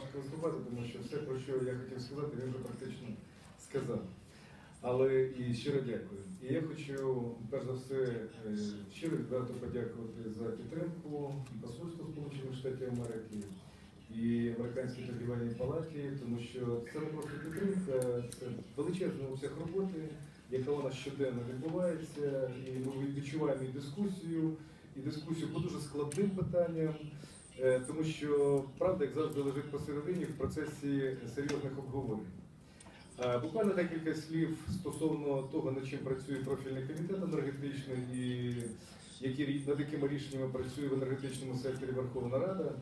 важко виступати, тому що все, про що я хотів сказати, він вже практично сказав. Але і щиро дякую. І я хочу, перш за все, е, щиро відверто подякувати за підтримку посольству Сполучених Штатів Америки, і Американській торгівельній палаті, тому що це не просто підтримка, це величезний обсяг роботи, яка нас щоденно відбувається, і ми відчуваємо і дискусію, і дискусію по дуже складним питанням. Е, Тому що правда, як завжди, лежить посередині в процесі серйозних обговорень. Е, Буквально декілька слів стосовно того, над чим працює профільний комітет енергетичний і які, над якими рішеннями працює в енергетичному секторі Верховна Рада.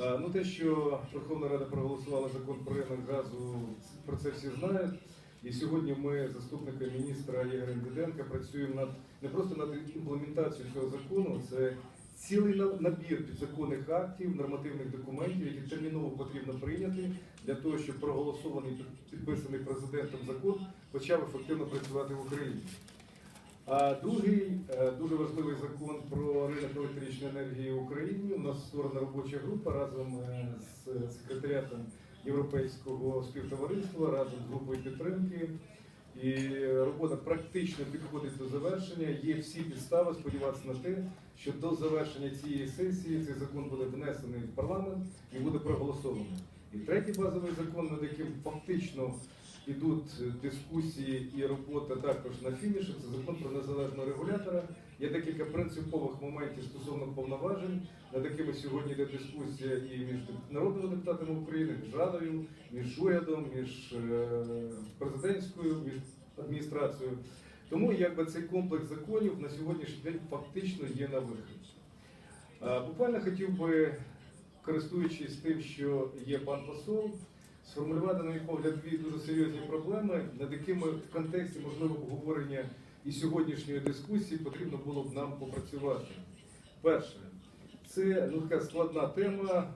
Е, Ну, те, що Верховна Рада проголосувала закон про ринок газу, про це всі знають. І сьогодні ми, заступника міністра Ігоря Диденка, працюємо над не просто над імплементацією цього закону, це цілий набір підзаконних актів, нормативних документів, які терміново потрібно прийняти для того, щоб проголосований підписаний президентом закон почав ефективно працювати в Україні. А другий е, дуже важливий закон про ринок електричної енергії в Україні. У нас створена робоча група разом е, з секретаріатом Європейського співтовариства, разом з групою підтримки. І робота практично підходить до завершення. Є всі підстави сподіватися на те, що до завершення цієї сесії цей закон буде внесений в парламент і буде проголосований. І третій базовий закон, над яким фактично ідуть дискусії і робота також на фініші, це закон про незалежного регулятора. Принципових моментів стосовно повноважень, над якими сьогодні йде дискусія і між народними депутатами України, між радою, між урядом, між е, президентською, між адміністрацією. Тому якби цей комплекс законів на сьогоднішній день фактично є на виході. Буквально хотів би, користуючись тим, що є пан посол, сформулювати, на мій погляд, дві дуже серйозні проблеми, над якими в контексті можливо обговорення і сьогоднішньої дискусії потрібно було б нам попрацювати. Перше, це ну, така складна тема,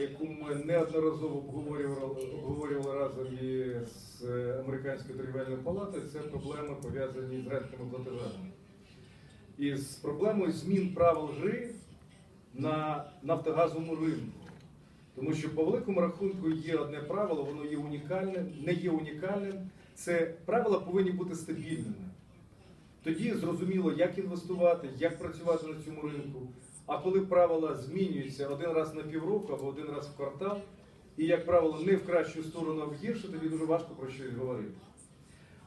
яку ми неодноразово обговорювали, обговорювали разом і з е, американською торгівельною палатою. Це проблеми пов'язані з рентними платежами. І з проблемою змін правил гри на нафтогазовому ринку. Тому що по великому рахунку є одне правило, воно є унікальним, не є унікальним. Це правила повинні бути стабільними. Тоді зрозуміло, як інвестувати, як працювати на цьому ринку. А коли правила змінюються один раз на півроку або один раз в квартал, і, як правило, не в кращу сторону, а в гіршу, тоді дуже важко про щось говорити.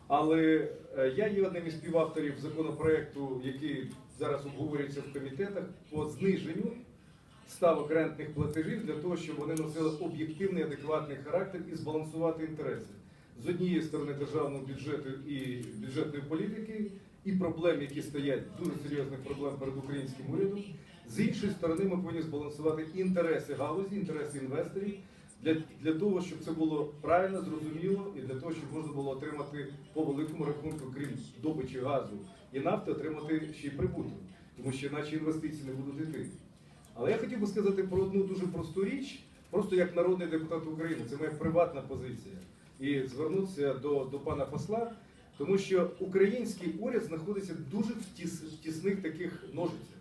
Але е, я є одним із співавторів законопроекту, який зараз обговорюється в комітетах по зниженню ставок рентних платежів для того, щоб вони носили об'єктивний адекватний характер і збалансувати інтереси з однієї сторони державного бюджету і бюджетної політики, і проблем, які стоять дуже серйозних проблем перед українським урядом. З іншої сторони, ми повинні збалансувати інтереси галузі, інтереси інвесторів для, для того, щоб це було правильно, зрозуміло, і для того, щоб можна було отримати по великому рахунку, крім добичі газу і нафти, отримати ще й прибуток, тому що іначе інвестиції не будуть йти. Але я хотів би сказати про одну дуже просту річ, просто як народний депутат України, це моя приватна позиція. І звернутися до, до пана посла, тому що український уряд знаходиться дуже в, тіс, в тісних таких ножицях.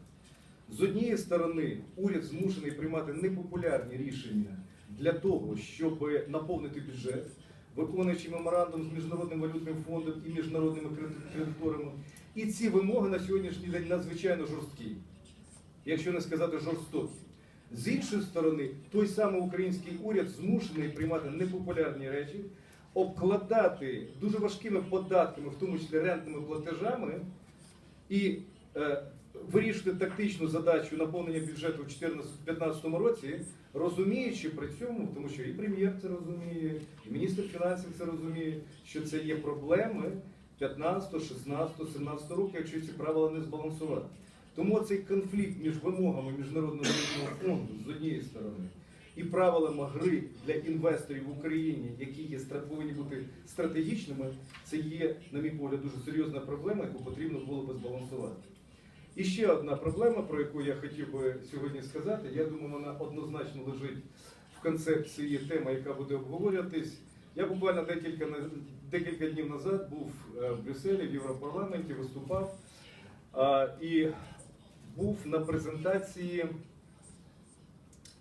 З однієї сторони, уряд змушений приймати непопулярні рішення для того, щоб наповнити бюджет, виконуючи меморандум з міжнародним валютним фондом і міжнародними кредиторами. І ці вимоги на сьогоднішній день надзвичайно жорсткі якщо не сказати жорстокі. З іншої сторони, той самий український уряд змушений приймати непопулярні речі, обкладати дуже важкими податками, в тому числі рентними платежами, і е, вирішити тактичну задачу наповнення бюджету в 2015 році, розуміючи при цьому, тому що і прем'єр це розуміє, і міністр фінансів це розуміє, що це є проблеми 15, 16, 17 років, якщо ці правила не збалансувати. Тому цей конфлікт між вимогами Міжнародного фонду з однієї сторони і правилами гри для інвесторів в Україні, які є повинні бути стратегічними, це є, на мій погляд, дуже серйозна проблема, яку потрібно було би збалансувати. І ще одна проблема, про яку я хотів би сьогодні сказати, я думаю, вона однозначно лежить в концепції теми, яка буде обговорюватись. Я буквально декілька, декілька днів назад був е, в Брюсселі, в Європарламенті, виступав. І був на презентації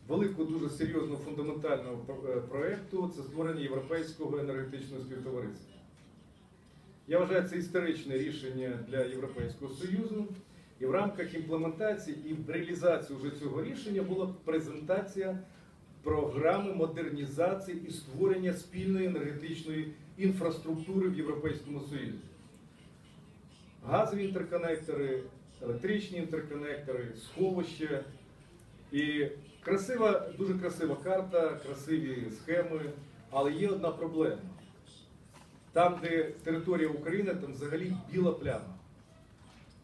великого, дуже серйозного фундаментального про- е, це створення європейського енергетичного співтовариства. Я вважаю це історичне рішення для Європейського Союзу. І в рамках імплементації і реалізації вже цього рішення була презентація програми модернізації і створення спільної енергетичної інфраструктури в Європейському Союзі. Газові інтерконектори, електричні інтерконектори, сховища. І красива, дуже красива карта, красиві схеми, але є одна проблема. Там, де територія України, там взагалі біла пляма.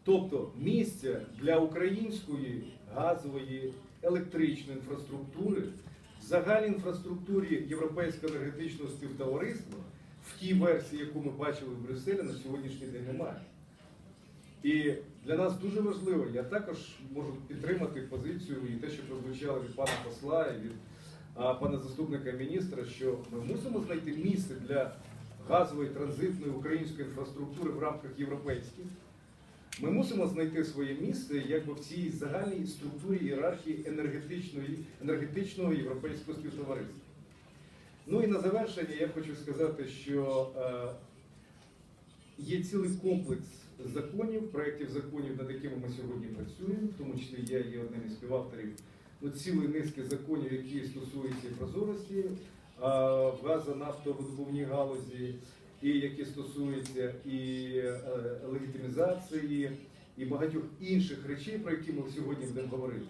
Тобто місця для української газової електричної інфраструктури в загальній інфраструктурі Європейського енергетичного співтовариства в тій версії, яку ми бачили в Брюсселі, на сьогоднішній день немає. І для нас дуже важливо, я також можу підтримати позицію і те, що прозвучало від пана посла і від пана заступника міністра, що ми мусимо знайти місце для газової транзитної української інфраструктури в рамках європейських. Ми мусимо знайти своє місце якби в цій загальній структурі ієрархії енергетичної, енергетичного європейського співтовариства. Ну і на завершення я хочу сказати, що е, є цілий комплекс законів, проєктів законів, над якими ми сьогодні працюємо, в тому числі я є одним із співавторів ну, цілої низки законів, які стосуються прозорості а, в галузі, і які стосуються і е, легітимізації, і багатьох інших речей, про які ми сьогодні будемо говорити.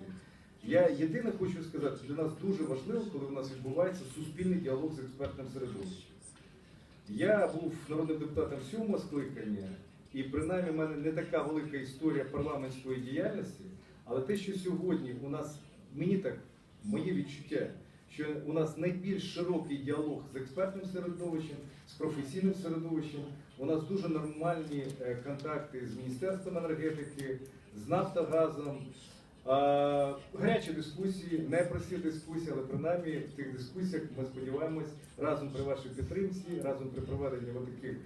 Я єдине хочу сказати, що для нас дуже важливо, коли у нас відбувається суспільний діалог з експертним середовищем. Я був народним депутатом сьомого скликання, і принаймні в мене не така велика історія парламентської діяльності, але те, що сьогодні у нас, мені так, моє відчуття, що у нас найбільш широкий діалог з експертним середовищем, з професійним середовищем, у нас дуже нормальні е, контакти з Міністерством енергетики, з Нафтогазом. Гарячі дискусії, непрості дискусії, але принаймні в тих дискусіях ми сподіваємось разом при вашій підтримці, разом при проведенні таких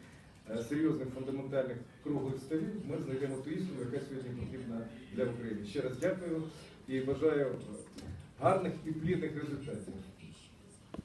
серйозних фундаментальних круглих столів, ми знайдемо ту істину, яка сьогодні потрібна для України. Ще раз дякую і бажаю гарних і плідних результатів.